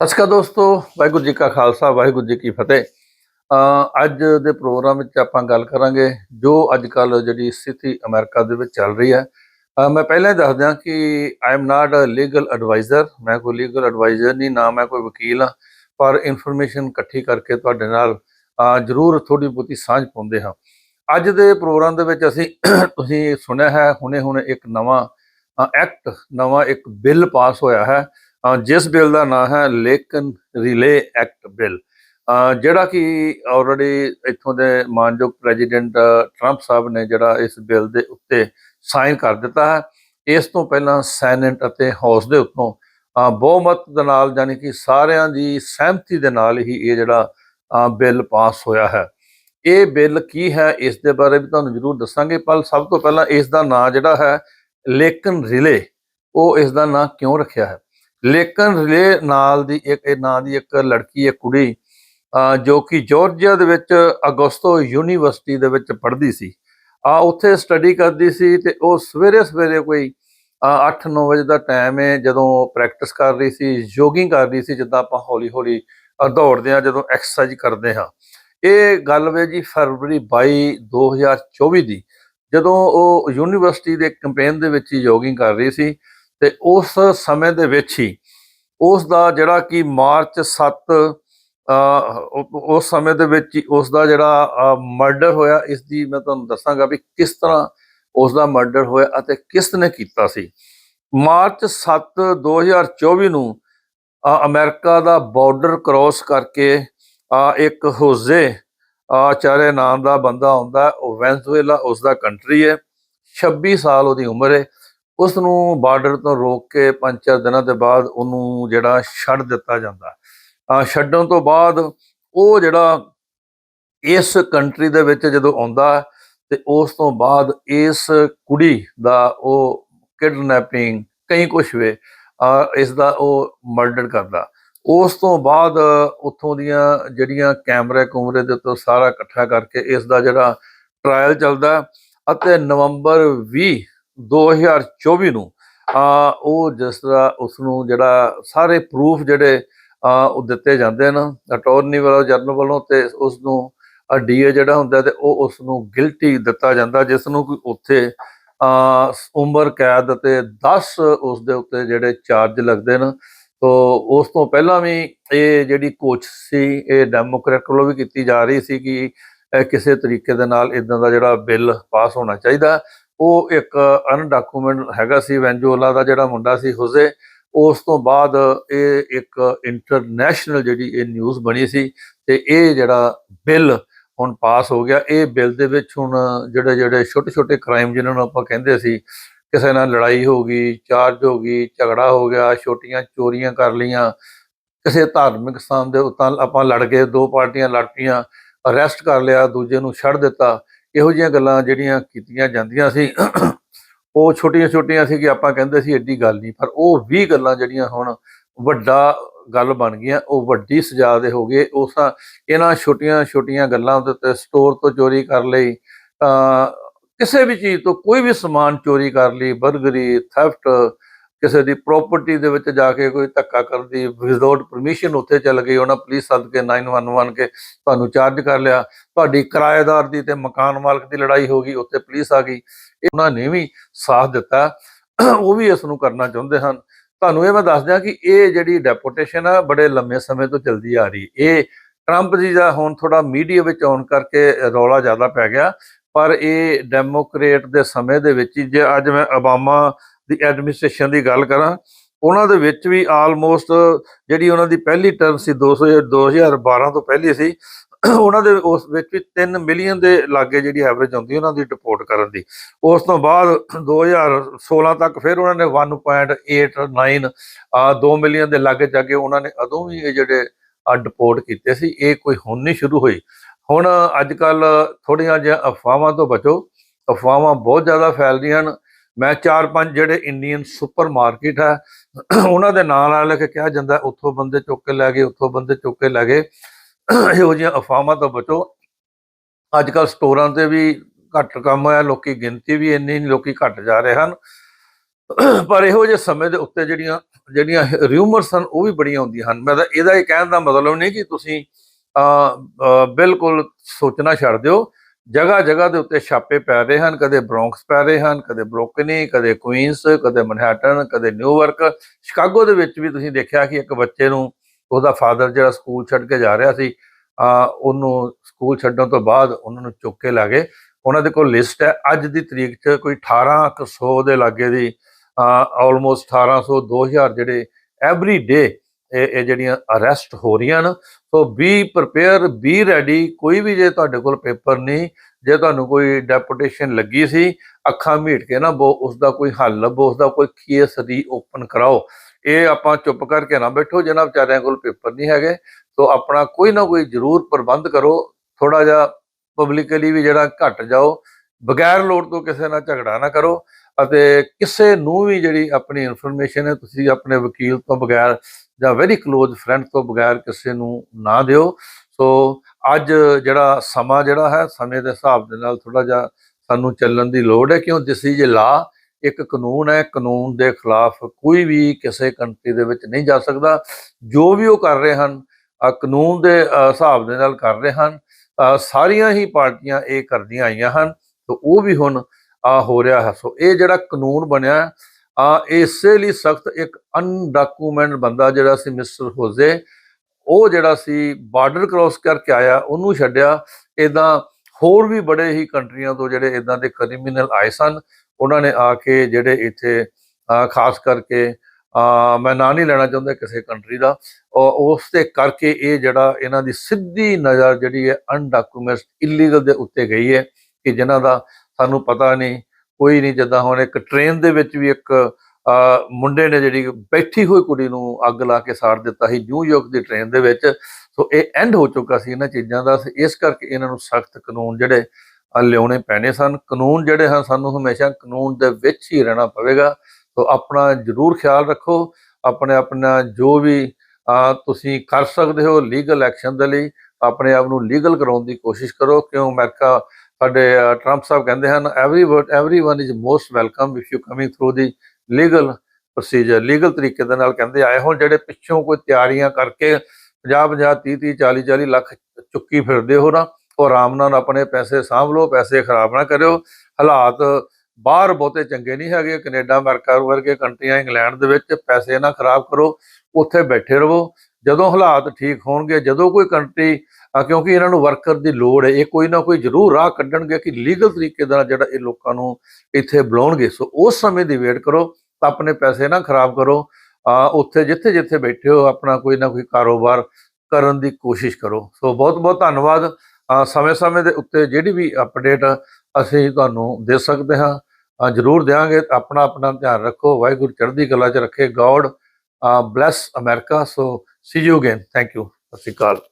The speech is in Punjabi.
ਸਤਿ ਸ਼੍ਰੀ ਅਕਾਲ ਦੋਸਤੋ, ਵਾਹਿਗੁਰੂ ਜੀ ਕਾ ਖਾਲਸਾ, ਵਾਹਿਗੁਰੂ ਜੀ ਕੀ ਫਤਿਹ। ਅੱਜ ਦੇ ਪ੍ਰੋਗਰਾਮ ਵਿੱਚ ਆਪਾਂ ਗੱਲ ਕਰਾਂਗੇ ਜੋ ਅੱਜ ਕੱਲ ਜਿਹੜੀ ਸਥਿਤੀ ਅਮਰੀਕਾ ਦੇ ਵਿੱਚ ਚੱਲ ਰਹੀ ਹੈ। ਮੈਂ ਪਹਿਲਾਂ ਹੀ ਦੱਸ ਦਿਆਂ ਕਿ I am not a legal adviser ਮੈਂ ਕੋਈ ਲੀਗਲ ਐਡਵਾਈਜ਼ਰ ਨਹੀਂ, ਨਾ ਮੈਂ ਕੋਈ ਵਕੀਲ ਹਾਂ, ਪਰ ਇਨਫੋਰਮੇਸ਼ਨ ਇਕੱਠੀ ਕਰਕੇ ਤੁਹਾਡੇ ਨਾਲ ਜ਼ਰੂਰ ਥੋੜੀ ਬਹੁਤੀ ਸਾਂਝ ਪਾਉਂਦੇ ਹਾਂ। ਅੱਜ ਦੇ ਪ੍ਰੋਗਰਾਮ ਦੇ ਵਿੱਚ ਅਸੀਂ ਤੁਸੀਂ ਸੁਣਿਆ ਹੈ, ਹੁਣੇ-ਹੁਣੇ ਇੱਕ ਨਵਾਂ ਐਕਟ ਨਵਾਂ ਇੱਕ ਬਿੱਲ ਪਾਸ ਹੋਇਆ ਹੈ ਜਿਸ ਬਿੱਲ ਦਾ ਨਾਮ ਹੈ ਲੇਕਨ ਰਿਲੇ ਐਕਟ ਬਿੱਲ ਜਿਹੜਾ ਕਿ ਆਲਰੇਡੀ ਇੱਥੋਂ ਦੇ ਮਾਨਯੋਗ ਪ੍ਰੈਜ਼ੀਡੈਂਟ ਟਰੰਪ ਸਾਹਿਬ ਨੇ ਜਿਹੜਾ ਇਸ ਬਿੱਲ ਦੇ ਉੱਤੇ ਸਾਈਨ ਕਰ ਦਿੱਤਾ ਹੈ, ਇਸ ਤੋਂ ਪਹਿਲਾਂ ਸੈਨੇਟ ਅਤੇ ਹਾਊਸ ਦੇ ਉੱਤੋਂ ਬਹੁਮਤ ਦੇ ਨਾਲ ਯਾਨੀ ਕਿ ਸਾਰਿਆਂ ਦੀ ਸਹਿਮਤੀ ਦੇ ਨਾਲ ਹੀ ਇਹ ਜਿਹੜਾ ਬਿੱਲ ਪਾਸ ਹੋਇਆ ਹੈ। ਇਹ ਬਿੱਲ ਕੀ ਹੈ, ਇਸ ਦੇ ਬਾਰੇ ਵੀ ਤੁਹਾਨੂੰ ਜ਼ਰੂਰ ਦੱਸਾਂਗੇ, ਪਰ ਸਭ ਤੋਂ ਪਹਿਲਾਂ ਇਸ ਦਾ ਨਾਂ ਜਿਹੜਾ ਹੈ ਲੇਕਨ ਰਿਲੇ, ਉਹ ਇਸ ਦਾ ਨਾਂ ਕਿਉਂ ਰੱਖਿਆ ਹੈ? ਲੇਕਿਨ ਰਿਲੇ ਨਾਲ ਦੀ ਇੱਕ, ਇਹ ਨਾਂ ਦੀ ਇੱਕ ਲੜਕੀ, ਇੱਕ ਕੁੜੀ ਜੋ ਕਿ ਜਾਰਜੀਆ ਦੇ ਵਿੱਚ ਅਗਸਤੋ ਯੂਨੀਵਰਸਿਟੀ ਦੇ ਵਿੱਚ ਪੜ੍ਹਦੀ ਸੀ। ਆ ਉੱਥੇ ਸਟੱਡੀ ਕਰਦੀ ਸੀ ਤੇ ਉਹ ਸਵੇਰੇ ਸਵੇਰੇ ਕੋਈ 8-9 ਵਜੇ ਦਾ ਟਾਈਮ ਹੈ ਜਦੋਂ ਪ੍ਰੈਕਟਿਸ ਕਰ ਰਹੀ ਸੀ ਯੋਗਿੰਗ ਕਰ ਰਹੀ ਸੀ, ਜਿੱਦਾਂ ਆਪਾਂ ਹੌਲੀ ਹੌਲੀ ਦੌੜਦੇ ਆ ਜਦੋਂ ਐਕਸਰਸਾਈਜ਼ ਕਰਦੇ ਹਾਂ। ਇਹ ਗੱਲ ਵੇ ਜੀ ਫਰਵਰੀ 22 2024 ਦੀ, ਜਦੋਂ ਉਹ ਯੂਨੀਵਰਸਿਟੀ ਦੇ ਕੈਂਪੇਨ ਦੇ ਵਿੱਚ ਹੀ ਜੋਗਿੰਗ ਕਰ ਰਹੀ ਸੀ ਤੇ ਉਸ ਸਮੇਂ ਦੇ ਵਿੱਚ ਹੀ ਉਸ ਦਾ ਜਿਹੜਾ ਕਿ ਮਾਰਚ 7 ਉਸ ਸਮੇਂ ਦੇ ਵਿੱਚ ਹੀ ਉਸ ਦਾ ਜਿਹੜਾ ਮਰਡਰ ਹੋਇਆ ਇਸ ਦੀ ਮੈਂ ਤੁਹਾਨੂੰ ਦੱਸਾਂਗਾ ਵੀ ਕਿਸ ਤਰ੍ਹਾਂ ਉਸ ਦਾ ਮਰਡਰ ਹੋਇਆ ਅਤੇ ਕਿਸ ਨੇ ਕੀਤਾ ਸੀ। ਮਾਰਚ 7 2024 ਨੂੰ ਅ, ਅਮਰੀਕਾ ਦਾ ਬਾਰਡਰ ਕ੍ਰਾਸ ਕਰਕੇ ਇੱਕ ਹੋਜ਼ੇ ਚਾਰੇ ਨਾਮ ਦਾ ਬੰਦਾ ਹੁੰਦਾ ਉਹ ਵੈਨਜ਼ੂਏਲਾ ਉਸ ਦਾ ਕੰਟਰੀ ਹੈ 26 ਸਾਲ ਉਹਦੀ ਉਮਰ ਹੈ। ਉਸ ਨੂੰ ਬਾਰਡਰ ਤੋਂ ਰੋਕ ਕੇ ਪੰਜ ਚਾਰ ਦਿਨਾਂ ਦੇ ਬਾਅਦ ਉਹਨੂੰ ਜਿਹੜਾ ਛੱਡ ਦਿੱਤਾ ਜਾਂਦਾ। ਆ ਛੱਡਣ ਤੋਂ ਬਾਅਦ ਉਹ ਜਿਹੜਾ ਇਸ ਕੰਟਰੀ ਦੇ ਵਿੱਚ ਜਦੋਂ ਆਉਂਦਾ ਹੈ, ਤੇ ਉਸ ਤੋਂ ਬਾਅਦ ਇਸ ਕੁੜੀ ਦਾ ਉਹ ਕਿਡਨੈਪਿੰਗ ਕਈ ਕੁਛ ਵੇ ਅਹ ਇਸ ਦਾ ਉਹ ਮਰਡਰ ਕਰਦਾ। ਉਸ ਤੋਂ ਬਾਅਦ ਉੱਥੋਂ ਦੀਆਂ ਜਿਹੜੀਆਂ ਕੈਮਰੇ ਕੁਮਰੇ ਦੇ ਉੱਤੇ ਸਾਰਾ ਇਕੱਠਾ ਕਰਕੇ ਇਸ ਦਾ ਜਿਹੜਾ ਟ੍ਰਾਇਲ ਚੱਲਦਾ ਅਤੇ ਨਵੰਬਰ 20 2024 ਨੂੰ ਆ ਉਹ ਜਿਸ ਤਰ੍ਹਾਂ ਉਸ ਨੂੰ ਜਿਹੜਾ ਸਾਰੇ ਪ੍ਰੂਫ ਜਿਹੜੇ ਆ ਉਹ ਦਿੱਤੇ ਜਾਂਦੇ ਨੇ ਅਟਾਰਨੀ ਵੱਲੋਂ ਜਨਰਲ ਵੱਲੋਂ ਤੇ ਉਸ ਨੂੰ ਡੀਏ ਜਿਹੜਾ ਹੁੰਦਾ ਤੇ ਉਹ ਉਸ ਨੂੰ ਗਿਲਟੀ ਦਿੱਤਾ ਜਾਂਦਾ ਜਿਸ ਨੂੰ ਕੋਈ ਉੱਥੇ ਆ ਉਮਰ ਕੈਦ ਤੇ 10 ਉਸ ਦੇ ਉੱਤੇ ਜਿਹੜੇ ਚਾਰਜ ਲੱਗਦੇ ਨੇ ਤੋ ਉਸ ਤੋਂ ਪਹਿਲਾਂ ਵੀ ਇਹ ਜਿਹੜੀ ਕੋਚ ਸੀ, ਇਹ ਡੈਮੋਕ੍ਰੈਟ ਵੱਲੋਂ ਵੀ ਕੀਤੀ ਜਾ ਰਹੀ ਸੀ ਕਿ ਕਿਸੇ ਤਰੀਕੇ ਦੇ ਨਾਲ ਇਦਾਂ ਦਾ ਜਿਹੜਾ ਬਿੱਲ ਪਾਸ ਹੋਣਾ ਚਾਹੀਦਾ। ਉਹ ਇੱਕ ਅਨਡਾਕੂਮੈਂਟ ਹੈਗਾ ਸੀ ਵੈਂਜੂਲਾ ਦਾ ਜਿਹੜਾ ਮੁੰਡਾ ਸੀ ਹੁਜ਼ੇ, ਉਸ ਤੋਂ ਬਾਅਦ ਇਹ ਇੱਕ ਇੰਟਰਨੈਸ਼ਨਲ ਜਿਹੜੀ ਇਹ ਨਿਊਜ਼ ਬਣੀ ਸੀ ਤੇ ਇਹ ਜਿਹੜਾ ਬਿੱਲ ਹੁਣ ਪਾਸ ਹੋ ਗਿਆ। ਇਹ ਬਿੱਲ ਦੇ ਵਿੱਚ ਹੁਣ ਜਿਹੜੇ ਜਿਹੜੇ ਛੋਟੇ ਛੋਟੇ ਕ੍ਰਾਈਮ ਜਿਨ੍ਹਾਂ ਨੂੰ ਆਪਾਂ ਕਹਿੰਦੇ ਸੀ, ਕਿਸੇ ਨਾਲ ਲੜਾਈ ਹੋ ਗਈ ਚਾਰਜ ਹੋ ਗਈ, ਝਗੜਾ ਹੋ ਗਿਆ, ਛੋਟੀਆਂ ਚੋਰੀਆਂ ਕਰ ਲਈਆਂ, ਕਿਸੇ ਧਾਰਮਿਕ ਸਥਾਨ ਦੇ ਉੱਤੇ ਆਪਾਂ ਲੜ ਗਏ, ਦੋ ਪਾਰਟੀਆਂ ਲੜ ਪਈਆਂ ਅਰੈਸਟ ਕਰ ਲਿਆ, ਦੂਜੇ ਨੂੰ ਛੱਡ ਦਿੱਤਾ। ਇਹੋ ਜਿਹੀਆਂ ਗੱਲਾਂ ਜਿਹੜੀਆਂ ਕੀਤੀਆਂ ਜਾਂਦੀਆਂ ਸੀ, ਉਹ ਛੋਟੀਆਂ ਛੋਟੀਆਂ ਸੀ ਕਿ ਆਪਾਂ ਕਹਿੰਦੇ ਸੀ ਐਡੀ ਗੱਲ ਨਹੀਂ, ਪਰ ਉਹ 20 ਗੱਲਾਂ ਜਿਹੜੀਆਂ ਹੁਣ ਵੱਡਾ ਗੱਲ ਬਣ ਗਈਆਂ, ਉਹ ਵੱਡੀ ਸਜ਼ਾ ਦੇ ਹੋ ਗਏ। ਉਸ ਇਹਨਾਂ ਛੋਟੀਆਂ ਛੋਟੀਆਂ ਗੱਲਾਂ ਦੇ ਉੱਤੇ ਸਟੋਰ ਤੋਂ ਚੋਰੀ ਕਰ ਲਈ ਕਿਸੇ ਵੀ ਚੀਜ਼ ਤੋਂ ਕੋਈ ਵੀ ਸਮਾਨ ਚੋਰੀ ਕਰ ਲਈ, ਬਰਗਰੀ, ਥੈਫਟ ਕਿਸੇ ਦੀ ਪ੍ਰਾਪਰਟੀ ਦੇ ਵਿੱਚ ਜਾ ਕੇ ਕੋਈ ਧੱਕਾ ਕਰਦੀ ਵਿਦਆਊਟ ਪਰਮਿਸ਼ਨ ਉੱਥੇ ਚੱਲ ਗਈ, ਉਹਨਾਂ ਪੁਲਿਸ ਸੱਦ ਕੇ 911 ਕੇ ਤੁਹਾਨੂੰ ਚਾਰਜ ਕਰ ਲਿਆ। ਤੁਹਾਡੀ ਕਿਰਾਏਦਾਰ ਦੀ ਤੇ ਮਕਾਨ ਮਾਲਕ ਦੀ ਲੜਾਈ ਹੋ ਗਈ, ਉੱਥੇ ਪੁਲਿਸ ਆ ਗਈ। ਉਹਨਾਂ ਨੇ ਵੀ ਸਾਥ ਦਿੱਤਾ। ਉਹ ਵੀ ਇਸ ਨੂੰ ਕਰਨਾ ਚਾਹੁੰਦੇ ਹਨ। ਤੁਹਾਨੂੰ ਇਹ ਮੈਂ ਦੱਸ ਦਿਆਂ ਕਿ ਇਹ ਜਿਹੜੀ ਡੈਪੂਟੇਸ਼ਨ ਆ, ਬੜੇ ਲੰਮੇ ਸਮੇਂ ਤੋਂ ਚੱਲਦੀ ਆ ਰਹੀ। ਇਹ ਟਰੰਪ ਜੀ ਦਾ ਹੁਣ ਥੋੜਾ ਮੀਡੀਆ ਵਿੱਚ ਆਉਣ ਕਰਕੇ ਰੌਲਾ ਜ਼ਿਆਦਾ ਪੈ ਗਿਆ। ਪਰ ਇਹ ਡੈਮੋਕ੍ਰੇਟ ਦੇ ਸਮੇਂ ਦੇ ਵਿੱਚ ਹੀ, ਜੇ ਅੱਜ ਮੈਂ ਓਬਾਮਾ ਦੀ ਐਡਮਿਨਿਸਟ੍ਰੇਸ਼ਨ ਦੀ ਗੱਲ ਕਰਾਂ, ਉਹਨਾਂ ਦੇ ਵਿੱਚ ਵੀ ਆਲਮੋਸਟ ਜਿਹੜੀ ਉਹਨਾਂ ਦੀ ਪਹਿਲੀ ਟਰਮ ਸੀ 200 2012 ਤੋਂ ਪਹਿਲੀ ਸੀ, ਉਹਨਾਂ ਦੇ ਉਸ ਵਿੱਚ ਵੀ 3 ਮਿਲੀਅਨ ਦੇ ਲਾਗੇ ਜਿਹੜੀ ਐਵਰੇਜ ਆਉਂਦੀ ਉਹਨਾਂ ਦੀ ਰਿਪੋਰਟ ਕਰਨ ਦੀ। ਉਸ ਤੋਂ ਬਾਅਦ 2016 ਤੱਕ ਫਿਰ ਉਹਨਾਂ ਨੇ 1.89 ਆ 2 ਮਿਲੀਅਨ ਦੇ ਲਾਗੇ ਜਾ ਕੇ ਉਹਨਾਂ ਨੇ ਅਦੋਂ ਵੀ ਇਹ ਜਿਹੜੇ ਡਿਪੋਰਟ ਕੀਤੇ ਸੀ, ਇਹ ਕੋਈ ਹੁਣ ਨਹੀਂ ਸ਼ੁਰੂ ਹੋਈ। ਹੁਣ ਅੱਜ ਕੱਲ ਥੋੜੀਆਂ ਜਿਹੀਆਂ ਅਫਵਾਹਾਂ ਤੋਂ ਬਚੋ, ਅਫਵਾਹਾਂ ਬਹੁਤ ਜ਼ਿਆਦਾ ਫੈਲ ਰਹੀਆਂ ਹਨ। ਮੈਂ ਚਾਰ ਪੰਜ ਜਿਹੜੇ ਇੰਡੀਅਨ ਸੁਪਰ ਮਾਰਕੀਟ ਹੈ, ਉਹਨਾਂ ਦੇ ਨਾਂ ਨਾਲ ਲੈ ਕੇ ਕਿਹਾ ਜਾਂਦਾ ਉੱਥੋਂ ਬੰਦੇ ਚੁੱਕ ਕੇ ਲੈ ਗਏ, ਉੱਥੋਂ ਬੰਦੇ ਚੁੱਕ ਕੇ ਲੈ ਗਏ। ਇਹੋ ਜਿਹੀਆਂ ਅਫਵਾਹਾਂ ਤੋਂ ਬਚੋ। ਅੱਜ ਕੱਲ ਸਟੋਰਾਂ ਤੇ ਵੀ ਘੱਟ ਕੰਮ ਹੋਇਆ, ਲੋਕੀ ਗਿਣਤੀ ਵੀ ਇੰਨੀ ਨਹੀਂ, ਲੋਕੀ ਘੱਟ ਜਾ ਰਹੇ ਹਨ। ਪਰ ਇਹੋ ਜਿਹੇ ਸਮੇਂ ਦੇ ਉੱਤੇ ਜਿਹੜੀਆਂ ਜਿਹੜੀਆਂ ਰਿਊਮਰਸ ਹਨ, ਉਹ ਵੀ ਬੜੀਆਂ ਹੁੰਦੀਆਂ ਹਨ। ਮੈਂ ਤਾਂ ਇਹਦਾ ਇਹ ਕਹਿਣ ਦਾ ਮਤਲਬ ਨਹੀਂ ਕਿ ਤੁਸੀਂ ਬਿਲਕੁਲ ਸੋਚਣਾ ਛੱਡ ਦਿਓ। ਜਗ੍ਹਾ ਜਗ੍ਹਾ ਦੇ ਉੱਤੇ ਛਾਪੇ ਪੈ ਰਹੇ ਹਨ, ਕਦੇ ਬ੍ਰੌਂਕਸ ਪੈ ਰਹੇ ਹਨ, ਕਦੇ ਬਰੋਕਨੀ ਕਦੇ ਕੁਈਨਸ ਕਦੇ ਮਨਹੈਟਨ ਕਦੇ ਨਿਊਯਾਰਕ ਸ਼ਿਕਾਗੋ ਦੇ ਵਿੱਚ ਵੀ ਤੁਸੀਂ ਦੇਖਿਆ ਕਿ ਇੱਕ ਬੱਚੇ ਨੂੰ ਉਹਦਾ ਫਾਦਰ ਜਿਹੜਾ ਸਕੂਲ ਛੱਡ ਕੇ ਜਾ ਰਿਹਾ ਸੀ ਆ ਉਹਨੂੰ ਸਕੂਲ ਛੱਡਣ ਤੋਂ ਬਾਅਦ ਉਹਨਾਂ ਨੂੰ ਚੁੱਕ ਕੇ ਲੈ ਗਏ। ਉਹਨਾਂ ਦੇ ਕੋਲ ਲਿਸਟ ਹੈ। ਅੱਜ ਦੀ ਤਰੀਕ 'ਚ ਕੋਈ 1800 ਦੇ ਲਾਗੇ ਦੀ ਆਲਮੋਸਟ 1800 2000 ਜਿਹੜੇ ਐਵਰੀ ਡੇ ਇਹ ਜਿਹੜੀਆਂ ਅਰੈਸਟ ਹੋ ਰਹੀਆਂ ਹਨ so be prepare be ready ਕੋਈ ਵੀ ਜੇ ਤੁਹਾਡੇ ਕੋਲ ਪੇਪਰ ਨਹੀਂ, ਜੇ ਤੁਹਾਨੂੰ ਕੋਈ ਡੈਪੂਟੇਸ਼ਨ ਲੱਗੀ ਸੀ, ਅੱਖਾਂ ਮੀਟ ਕੇ ਨਾ ਉਸ ਦਾ ਕੋਈ ਹੱਲ ਲੱਭੋ ਉਸ ਦਾ ਕੋਈ ਕੇਸ ਰੀ ਓਪਨ ਕਰਾਓ। ਇਹ ਆਪਾਂ ਚੁੱਪ ਕਰਕੇ ਨਾ ਬੈਠੋ ਜਿਹਨਾਂ ਵਿਚਾਰਿਆਂ ਕੋਲ ਪੇਪਰ ਨਹੀਂ ਹੈਗੇ। ਸੋ ਆਪਣਾ ਕੋਈ ਨਾ ਕੋਈ ਜ਼ਰੂਰ ਪ੍ਰਬੰਧ ਕਰੋ। ਥੋੜਾ ਜਿਹਾ ਪਬਲਿਕਲੀ ਵੀ ਜਿਹੜਾ ਘਟ ਜਾਓ। ਬਗੈਰ ਲੋੜ ਤੋਂ ਕਿਸੇ ਨਾਲ ਝਗੜਾ ਨਾ ਕਰੋ। ਅਤੇ ਕਿਸੇ ਨੂੰ ਵੀ ਜਿਹੜੀ ਆਪਣੀ ਇਨਫੋਰਮੇਸ਼ਨ ਹੈ, ਤੁਸੀਂ ਆਪਣੇ ਵਕੀਲ ਤੋਂ ਬਗੈਰ ਜਾਂ ਵੈਰੀ ਕਲੋਜ਼ ਫਰੈਂਡ ਤੋਂ ਬਗੈਰ ਕਿਸੇ ਨੂੰ ਨਾ ਦਿਓ। ਸੋ ਅੱਜ ਜਿਹੜਾ ਸਮਾਂ ਜਿਹੜਾ ਹੈ, ਸਮੇਂ ਦੇ ਹਿਸਾਬ ਦੇ ਨਾਲ ਥੋੜਾ ਜਿਹਾ ਸਾਨੂੰ ਚੱਲਣ ਦੀ ਲੋੜ ਹੈ, ਕਿਉਂ ਦਿਸ ਇਜ਼ ਲਾ ਇੱਕ ਕਾਨੂੰਨ ਹੈ, ਕਾਨੂੰਨ ਦੇ ਖਿਲਾਫ ਕੋਈ ਵੀ ਕਿਸੇ ਕੰਟਰੀ ਦੇ ਵਿੱਚ ਨਹੀਂ ਜਾ ਸਕਦਾ। ਜੋ ਵੀ ਉਹ ਕਰ ਰਹੇ ਹਨ ਕਾਨੂੰਨ ਦੇ ਹਿਸਾਬ ਦੇ ਨਾਲ ਕਰ ਰਹੇ ਹਨ ਸਾਰੀਆਂ ਹੀ ਪਾਰਟੀਆਂ ਇਹ ਕਰਦੀਆਂ ਆਈਆਂ ਹਨ। ਤੇ ਉਹ ਵੀ ਹੁਣ ਆ ਹੋ ਰਿਹਾ ਹੈ। ਸੋ ਇਹ ਜਿਹੜਾ ਕਾਨੂੰਨ ਬਣਿਆ ਆ, ਇਸੇ ਲਈ ਸਖਤ ਇੱਕ ਅਨਡਾਕੂਮੈਂਟ ਬੰਦਾ ਜਿਹੜਾ ਸੀ ਮਿਸਟਰ ਹੋਜ਼ੇ, ਉਹ ਜਿਹੜਾ ਸੀ ਬਾਰਡਰ ਕ੍ਰਾਸ ਕਰਕੇ ਆਇਆ, ਉਹਨੂੰ ਛੱਡਿਆ। ਇਦਾਂ ਹੋਰ ਵੀ ਬੜੇ ਹੀ ਕੰਟਰੀਆਂ ਤੋਂ ਜਿਹੜੇ ਇਦਾਂ ਦੇ ਕ੍ਰਿਮੀਨਲ ਆਏ ਸਨ, ਉਹਨਾਂ ਨੇ ਆ ਕੇ ਜਿਹੜੇ ਇੱਥੇ ਖਾਸ ਕਰਕੇ ਮੈਂ ਨਾਂ ਨਹੀਂ ਲੈਣਾ ਚਾਹੁੰਦਾ ਕਿਸੇ ਕੰਟਰੀ ਦਾ ਔਰ ਉਸ ਤੇ ਕਰਕੇ ਇਹ ਜਿਹੜਾ ਇਹਨਾਂ ਦੀ ਸਿੱਧੀ ਨਜ਼ਰ ਜਿਹੜੀ ਹੈ ਅਨਡਾਕੂਮੈਂਟ ਇਲੀਗਲ ਦੇ ਉੱਤੇ ਗਈ ਹੈ, ਕਿ ਜਿਨ੍ਹਾਂ ਦਾ ਸਾਨੂੰ ਪਤਾ ਨਹੀਂ ਕੋਈ ਨਹੀਂ, ਜਦਾਂ ਹੁਣ ਇੱਕ ਟ੍ਰੇਨ ਦੇ ਵਿੱਚ ਵੀ ਇੱਕ ਮੁੰਡੇ ਨੇ ਜਿਹੜੀ ਬੈਠੀ ਹੋਈ ਕੁੜੀ ਨੂੰ ਅੱਗ ਲਾ ਕੇ ਸਾੜ ਦਿੱਤਾ ਸੀ ਨਿਊਯਾਰਕ ਦੀ ਟ੍ਰੇਨ ਦੇ ਵਿੱਚ। ਸੋ ਇਹ ਐਂਡ ਹੋ ਚੁੱਕਾ ਸੀ ਇਹਨਾਂ ਚੀਜ਼ਾਂ ਦਾ ਇਸ ਕਰਕੇ ਇਹਨਾਂ ਨੂੰ ਸਖਤ ਕਾਨੂੰਨ ਜਿਹੜੇ ਲਿਆਉਣੇ ਪੈਣੇ ਸਨ। ਕਾਨੂੰਨ ਜਿਹੜੇ ਹਨ, ਸਾਨੂੰ ਹਮੇਸ਼ਾ ਕਾਨੂੰਨ ਦੇ ਵਿੱਚ ਹੀ ਰਹਿਣਾ ਪਵੇਗਾ। ਸੋ ਆਪਣਾ ਜ਼ਰੂਰ ਖਿਆਲ ਰੱਖੋ। ਆਪਣੇ ਆਪਣਾ ਜੋ ਵੀ ਤੁਸੀਂ ਕਰ ਸਕਦੇ ਹੋ ਲੀਗਲ ਐਕਸ਼ਨ ਦੇ ਲਈ, ਆਪਣੇ ਆਪ ਨੂੰ ਲੀਗਲ ਕਰਾਉਣ ਦੀ ਕੋਸ਼ਿਸ਼ ਕਰੋ। ਕਿਉਂ? ਅਮਰੀਕਾ ਸਾਡੇ ਟਰੰਪ ਸਾਹਿਬ ਕਹਿੰਦੇ ਹਨ every everyone is most welcome if you coming through the legal procedure legal ਤਰੀਕੇ ਦੇ ਨਾਲ ਕਹਿੰਦੇ ਆਏ ਹੋ ਜਿਹੜੇ ਪਿੱਛੋਂ ਕੋਈ ਤਿਆਰੀਆਂ ਕਰਕੇ 50 50 30 30 40 40 ਲੱਖ ਚੁੱਕੀ ਫਿਰਦੇ ਹੋ ਨਾ, ਉਹ ਆਰਾਮ ਨਾਲ ਆਪਣੇ ਪੈਸੇ ਸਾਂਭ ਲਓ, ਪੈਸੇ ਖਰਾਬ ਨਾ ਕਰਿਓ। ਹਾਲਾਤ ਬਾਹਰ ਬਹੁਤੇ ਚੰਗੇ ਨਹੀਂ ਹੈਗੇ। ਕੈਨੇਡਾ, ਅਮਰੀਕਾ ਵਰਗੇ ਕੰਟਰੀਆਂ, ਇੰਗਲੈਂਡ ਦੇ ਵਿੱਚ ਪੈਸੇ ਨਾ ਖਰਾਬ ਕਰੋ। ਉੱਥੇ ਬੈਠੇ ਰਹੋ। ਜਦੋਂ ਹਾਲਾਤ ਠੀਕ ਹੋਣਗੇ ਜਦੋਂ ਕੋਈ ਕੰਟਰੀ ਕਿਉਂਕਿ ਇਹਨਾਂ ਨੂੰ ਵਰਕਰ ਦੀ ਲੋੜ ਹੈ ਇਹ ਕੋਈ ਨਾ ਕੋਈ ਜ਼ਰੂਰ ਰਾਹ ਕੱਢਣਗੇ ਕਿ ਲੀਗਲ ਤਰੀਕੇ ਨਾਲ ਜਿਹੜਾ ਇਹ ਲੋਕਾਂ ਨੂੰ ਇੱਥੇ ਬੁਲਾਉਣਗੇ। ਸੋ ਉਸ ਸਮੇਂ ਦੀ ਵੇਟ ਕਰੋ ਤਾਂ ਆਪਣੇ ਪੈਸੇ ਨਾ ਖਰਾਬ ਕਰੋ ਅ, ਉੱਥੇ ਜਿੱਥੇ ਜਿੱਥੇ ਬੈਠੇ ਹੋ ਆਪਣਾ ਕੋਈ ਨਾ ਕੋਈ ਕਾਰੋਬਾਰ ਕਰਨ ਦੀ ਕੋਸ਼ਿਸ਼ ਕਰੋ। ਸੋ ਬਹੁਤ ਬਹੁਤ ਧੰਨਵਾਦ ਸਮੇਂ-ਸਮੇਂ ਦੇ ਉੱਤੇ ਜਿਹੜੀ ਵੀ ਅਪਡੇਟ ਅਸੀਂ ਤੁਹਾਨੂੰ ਦੇ ਸਕਦੇ ਹਾਂ ਜ਼ਰੂਰ ਦੇਵਾਂਗੇ ਆਪਣਾ ਆਪਣਾ ਧਿਆਨ ਰੱਖੋ ਵਾਹਿਗੁਰੂ ਚੜ੍ਹਦੀ ਕਲਾ 'ਚ ਰੱਖੇ God Uh, bless America. So see you again. Thank you. Sasikal.